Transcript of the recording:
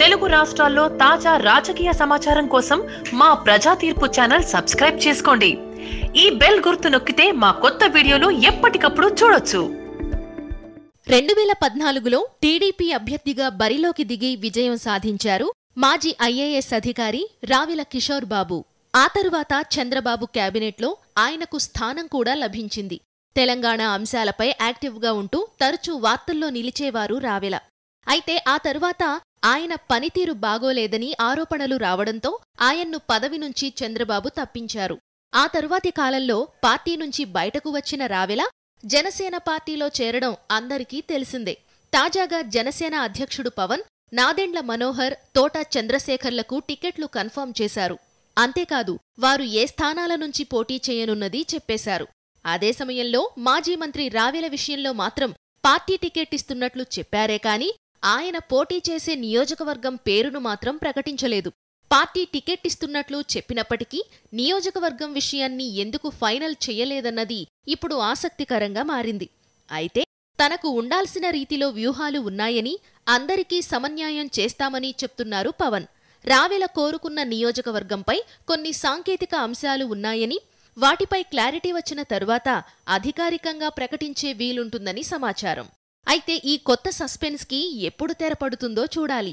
తెలుగు రాష్ట్రాల్లో తాజా రాజకీయ సమాచారం కోసం మా ప్రజా తీర్పు ఛానల్ సబ్స్క్రైబ్ చేసుకోండి. ఈ బెల్ గుర్తు నొక్కితే మా కొత్త వీడియోలు ఎప్పటికప్పుడు చూడొచ్చు. రెండు వేల పద్నాలుగులో టీడీపీ అభ్యర్థిగా బరిలోకి దిగి విజయం సాధించారు మాజీ ఐఏఎస్ అధికారి రావిల కిషోర్ బాబు. ఆ తరువాత చంద్రబాబు కేబినెట్లో ఆయనకు స్థానం కూడా లభించింది. తెలంగాణ అంశాలపై యాక్టివ్గా ఉంటూ తరచూ వార్తల్లో నిలిచేవారు రావెల. అయితే ఆ తరువాత ఆయన పనితీరు బాగోలేదని ఆరోపణలు రావడంతో ఆయన్ను పదవి నుంచి చంద్రబాబు తప్పించారు. ఆ తరువాతి కాలంలో పార్టీ నుంచి బయటకు వచ్చిన రావెల జనసేన పార్టీలో చేరడం అందరికీ తెలిసిందే. తాజాగా జనసేన అధ్యక్షుడు పవన్ నాదెండ్ల మనోహర్ తోట చంద్రశేఖర్లకు టికెట్లు కన్ఫర్మ్ చేశారు. అంతేకాదు వారు ఏ స్థానాల నుంచి పోటీ చేయనున్నది చెప్పేశారు. అదే సమయంలో మాజీ మంత్రి రావెల విషయంలో మాత్రం పార్టీ టికెట్ ఇస్తున్నట్లు చెప్పారే కాని ఆయన పోటీ చేసే నియోజకవర్గం పేరును మాత్రం ప్రకటించలేదు. పార్టీ టికెట్ ఇస్తున్నట్లు చెప్పినప్పటికీ నియోజకవర్గం విషయాన్ని ఎందుకు ఫైనల్ చెయ్యలేదన్నది ఇప్పుడు ఆసక్తికరంగా మారింది. అయితే తనకు ఉండాల్సిన రీతిలో వ్యూహాలు ఉన్నాయని అందరికీ సమన్యాయం చేస్తామని చెప్తున్నారు పవన్. రావెల కోరుకున్న నియోజకవర్గంపై కొన్ని సాంకేతిక అంశాలు ఉన్నాయని వాటిపై క్లారిటీ వచ్చిన తరువాత అధికారికంగా ప్రకటించే వీలుంటుందని సమాచారం. అయితే ఈ కొత్త సస్పెన్స్కి ఎప్పుడు తెరపడుతుందో చూడాలి.